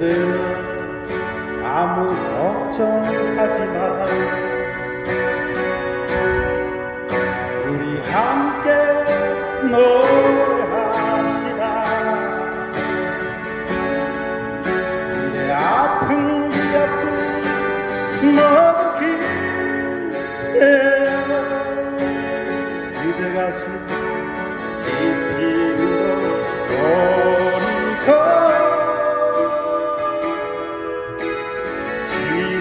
늘 아무 걱정하지 마 우리 함께 노래합시다. 내 아픈 기억도 너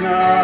now.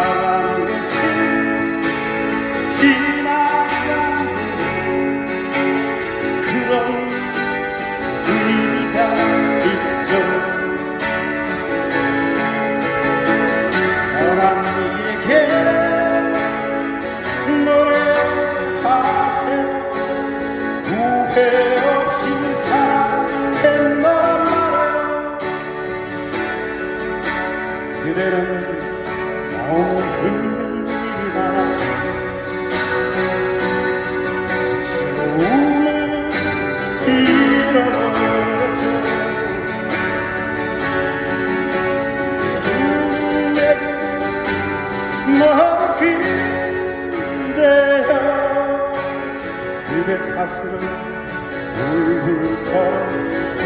주의 다스려 울부터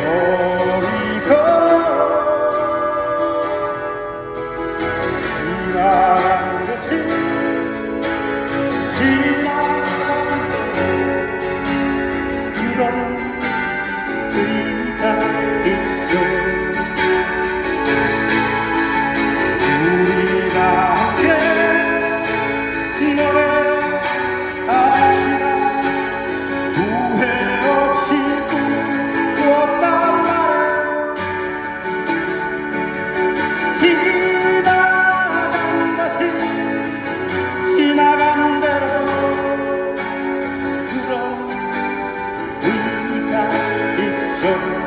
어리 Lord.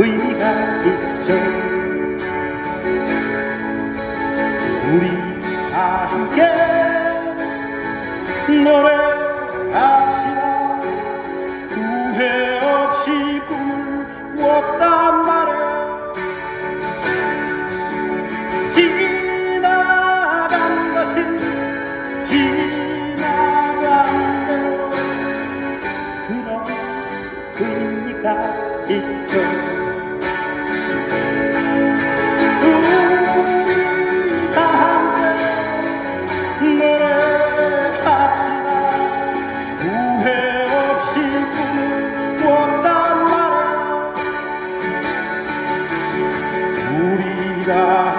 의미가 있어 우리 함께 노래하시라 후회 없이 꿈을 꾸었단 말에 지나간 것은 지나 desire.